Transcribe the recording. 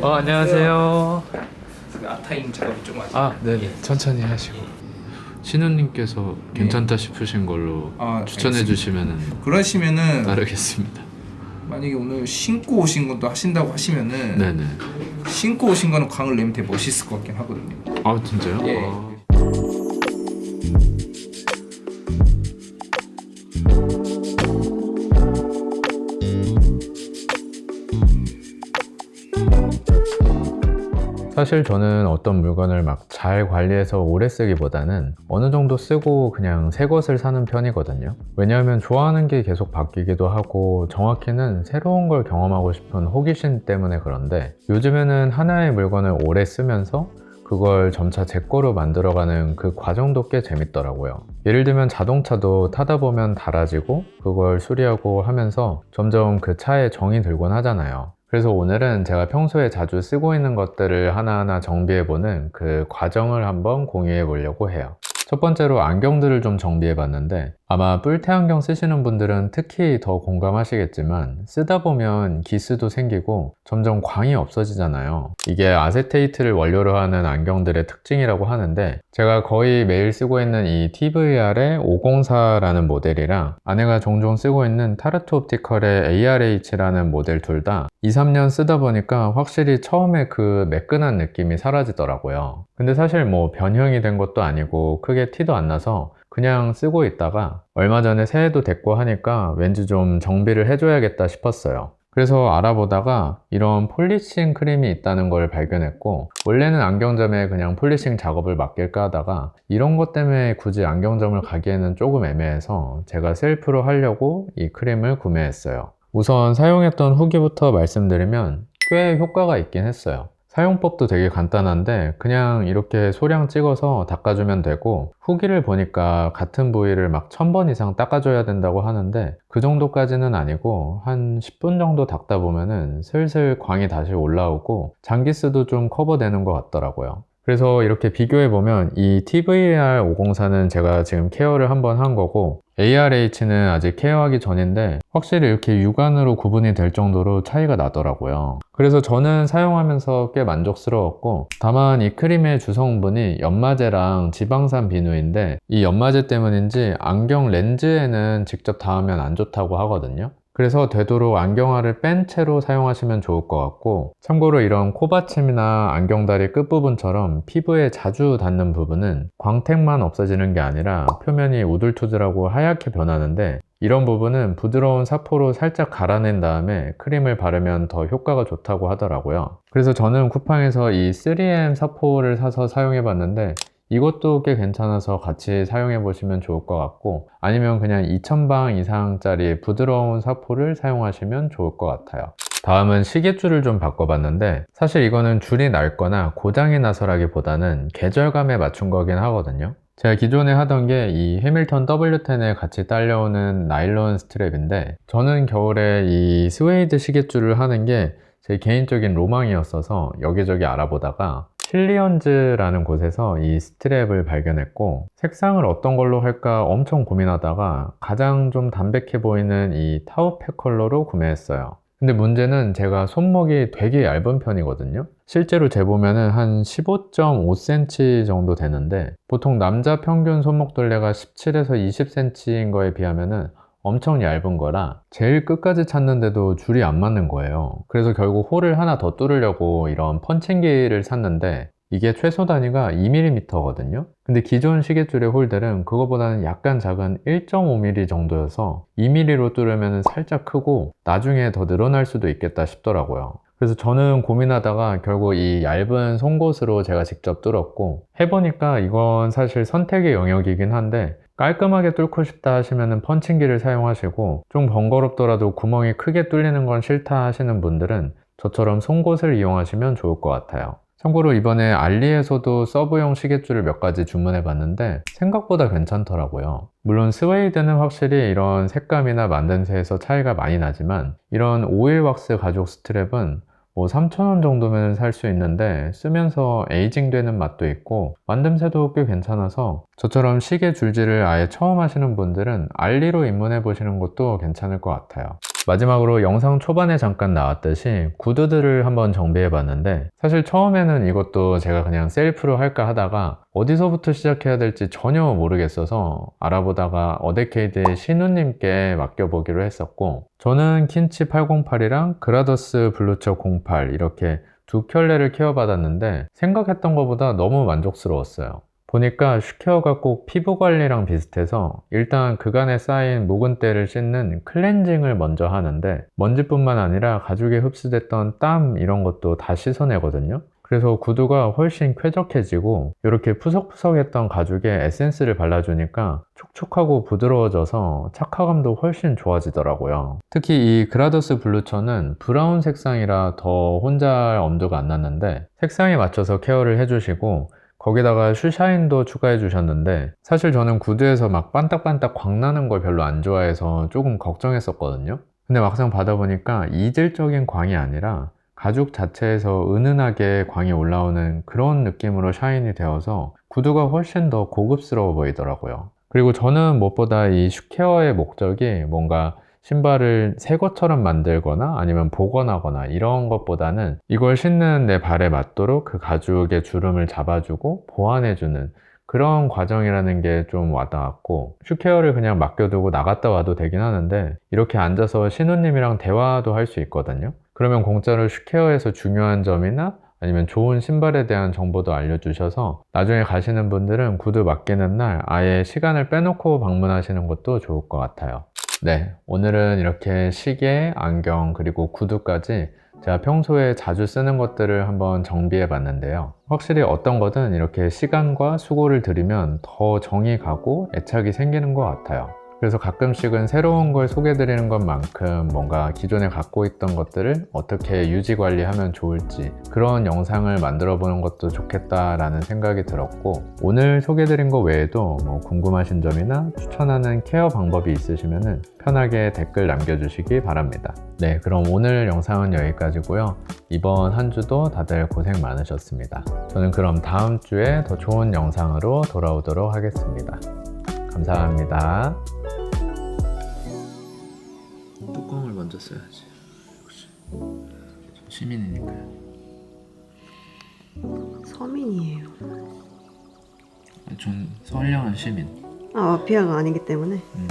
어, 안녕하세요. 아타임 작업이 좀 아직 아, 네, 천천히 하시고. 신우님께서 괜찮다 싶으신 걸로 아, 추천해 알겠습니다. 주시면은 그러시면은 따르겠습니다. 만약에 오늘 신고 오신 것도 하신다고 하시면은 네네. 신고 오신 거는 광을 내면 되게 멋있을 것 같긴 하거든요. 아, 진짜요? 예. 아, 사실 저는 어떤 물건을 막 잘 관리해서 오래 쓰기보다는 어느 정도 쓰고 그냥 새 것을 사는 편이거든요. 왜냐하면 좋아하는 게 계속 바뀌기도 하고 정확히는 새로운 걸 경험하고 싶은 호기심 때문에 그런데 요즘에는 하나의 물건을 오래 쓰면서 그걸 점차 제 거로 만들어가는 그 과정도 꽤 재밌더라고요. 예를 들면 자동차도 타다 보면 닳아지고 그걸 수리하고 하면서 점점 그 차에 정이 들곤 하잖아요. 그래서 오늘은 제가 평소에 자주 쓰고 있는 것들을 하나하나 정비해보는 그 과정을 한번 공유해 보려고 해요. 첫 번째로 안경들을 좀 정비해 봤는데 아마 뿔테 안경 쓰시는 분들은 특히 더 공감하시겠지만 쓰다 보면 기스도 생기고 점점 광이 없어지잖아요. 이게 아세테이트를 원료로 하는 안경들의 특징이라고 하는데 제가 거의 매일 쓰고 있는 이 TVR의 504라는 모델이랑 아내가 종종 쓰고 있는 타르트 옵티컬의 ARH라는 모델 둘 다 2, 3년 쓰다 보니까 확실히 처음에 그 매끈한 느낌이 사라지더라고요. 근데 사실 뭐 변형이 된 것도 아니고 크게 티도 안 나서 그냥 쓰고 있다가 얼마 전에 새해도 됐고 하니까 왠지 좀 정비를 해줘야겠다 싶었어요. 그래서 알아보다가 이런 폴리싱 크림이 있다는 걸 발견했고 원래는 안경점에 그냥 폴리싱 작업을 맡길까 하다가 이런 것 때문에 굳이 안경점을 가기에는 조금 애매해서 제가 셀프로 하려고 이 크림을 구매했어요. 우선 사용했던 후기부터 말씀드리면 꽤 효과가 있긴 했어요. 사용법도 되게 간단한데 그냥 이렇게 소량 찍어서 닦아주면 되고 후기를 보니까 같은 부위를 막 1000번 이상 닦아줘야 된다고 하는데 그 정도까지는 아니고 한 10분 정도 닦다 보면은 슬슬 광이 다시 올라오고 장기스도 좀 커버되는 것 같더라고요. 그래서 이렇게 비교해 보면 이 TVR 504는 제가 지금 케어를 한번 한 거고 ARH는 아직 케어하기 전인데 확실히 이렇게 육안으로 구분이 될 정도로 차이가 나더라고요. 그래서 저는 사용하면서 꽤 만족스러웠고 다만 이 크림의 주성분이 연마제랑 지방산 비누인데 이 연마제 때문인지 안경 렌즈에는 직접 닿으면 안 좋다고 하거든요. 그래서 되도록 안경알을 뺀 채로 사용하시면 좋을 것 같고 참고로 이런 코받침이나 안경다리 끝부분처럼 피부에 자주 닿는 부분은 광택만 없어지는 게 아니라 표면이 우둘투둘하고 하얗게 변하는데 이런 부분은 부드러운 사포로 살짝 갈아낸 다음에 크림을 바르면 더 효과가 좋다고 하더라고요. 그래서 저는 쿠팡에서 이 3M 사포를 사서 사용해 봤는데 이것도 꽤 괜찮아서 같이 사용해 보시면 좋을 것 같고 아니면 그냥 2000방 이상짜리 부드러운 사포를 사용하시면 좋을 것 같아요. 다음은 시계줄을 좀 바꿔봤는데 사실 이거는 줄이 낡거나 고장이 나서라기보다는 계절감에 맞춘 거긴 하거든요. 제가 기존에 하던 게 이 해밀턴 W10에 같이 딸려오는 나일론 스트랩인데 저는 겨울에 이 스웨이드 시계줄을 하는 게 제 개인적인 로망이었어서 여기저기 알아보다가 칠리언즈라는 곳에서 이 스트랩을 발견했고 색상을 어떤 걸로 할까 엄청 고민하다가 가장 좀 담백해 보이는 이 타우페 컬러로 구매했어요. 근데 문제는 제가 손목이 되게 얇은 편이거든요. 실제로 재보면은 한 15.5cm 정도 되는데 보통 남자 평균 손목 둘레가 17에서 20cm인 거에 비하면은 엄청 얇은 거라 제일 끝까지 찾는데도 줄이 안 맞는 거예요. 그래서 결국 홀을 하나 더 뚫으려고 이런 펀칭기를 샀는데 이게 최소 단위가 2mm거든요. 근데 기존 시계줄의 홀들은 그거보다는 약간 작은 1.5mm 정도여서 2mm로 뚫으면 살짝 크고 나중에 더 늘어날 수도 있겠다 싶더라고요. 그래서 저는 고민하다가 결국 이 얇은 송곳으로 제가 직접 뚫었고 해보니까 이건 사실 선택의 영역이긴 한데 깔끔하게 뚫고 싶다 하시면 펀칭기를 사용하시고 좀 번거롭더라도 구멍이 크게 뚫리는 건 싫다 하시는 분들은 저처럼 송곳을 이용하시면 좋을 것 같아요. 참고로 이번에 알리에서도 서브용 시계줄을 몇 가지 주문해 봤는데 생각보다 괜찮더라고요. 물론 스웨이드는 확실히 이런 색감이나 만듦새에서 차이가 많이 나지만 이런 오일 왁스 가죽 스트랩은 뭐 3,000원 정도면 살 수 있는데 쓰면서 에이징 되는 맛도 있고 만듦새도 꽤 괜찮아서 저처럼 시계 줄질을 아예 처음 하시는 분들은 알리로 입문해 보시는 것도 괜찮을 것 같아요. 마지막으로 영상 초반에 잠깐 나왔듯이 구두들을 한번 정비해 봤는데 사실 처음에는 이것도 제가 그냥 셀프로 할까 하다가 어디서부터 시작해야 될지 전혀 모르겠어서 알아보다가 어데케이드의 신우님께 맡겨보기로 했었고 저는 킨치 808이랑 그라더스 블루처 08 이렇게 두 켤레를 케어받았는데 생각했던 것보다 너무 만족스러웠어요. 보니까 슈케어가 꼭 피부 관리랑 비슷해서 일단 그간에 쌓인 묵은 때를 씻는 클렌징을 먼저 하는데 먼지뿐만 아니라 가죽에 흡수됐던 땀 이런 것도 다 씻어내거든요. 그래서 구두가 훨씬 쾌적해지고 이렇게 푸석푸석했던 가죽에 에센스를 발라주니까 촉촉하고 부드러워져서 착화감도 훨씬 좋아지더라고요. 특히 이 그라더스 블루처는 브라운 색상이라 더 혼자 엄두가 안 났는데 색상에 맞춰서 케어를 해주시고 거기다가 슈샤인도 추가해 주셨는데 사실 저는 구두에서 막 반딱반딱 광나는 걸 별로 안 좋아해서 조금 걱정했었거든요. 근데 막상 받아보니까 이질적인 광이 아니라 가죽 자체에서 은은하게 광이 올라오는 그런 느낌으로 샤인이 되어서 구두가 훨씬 더 고급스러워 보이더라고요. 그리고 저는 무엇보다 이 슈케어의 목적이 뭔가 신발을 새 것처럼 만들거나 아니면 복원하거나 이런 것보다는 이걸 신는 내 발에 맞도록 그 가죽의 주름을 잡아주고 보완해주는 그런 과정이라는 게 좀 와닿았고 슈케어를 그냥 맡겨두고 나갔다 와도 되긴 하는데 이렇게 앉아서 신우님이랑 대화도 할 수 있거든요. 그러면 공짜로 슈케어에서 중요한 점이나 아니면 좋은 신발에 대한 정보도 알려주셔서 나중에 가시는 분들은 구두 맡기는 날 아예 시간을 빼놓고 방문하시는 것도 좋을 것 같아요. 네, 오늘은 이렇게 시계, 안경, 그리고 구두까지 제가 평소에 자주 쓰는 것들을 한번 정비해 봤는데요. 확실히 어떤 거든 이렇게 시간과 수고를 들이면 더 정이 가고 애착이 생기는 것 같아요. 그래서 가끔씩은 새로운 걸 소개해 드리는 것만큼 뭔가 기존에 갖고 있던 것들을 어떻게 유지 관리하면 좋을지 그런 영상을 만들어 보는 것도 좋겠다라는 생각이 들었고 오늘 소개해 드린 것 외에도 뭐 궁금하신 점이나 추천하는 케어 방법이 있으시면 편하게 댓글 남겨주시기 바랍니다. 네, 그럼 오늘 영상은 여기까지고요. 이번 한 주도 다들 고생 많으셨습니다. 저는 그럼 다음 주에 더 좋은 영상으로 돌아오도록 하겠습니다. 감사합니다. 먼저 써야지. 시민이니까요. 서민이에요. 전 선량한 시민. 아 마피아가 아니기 때문에 음.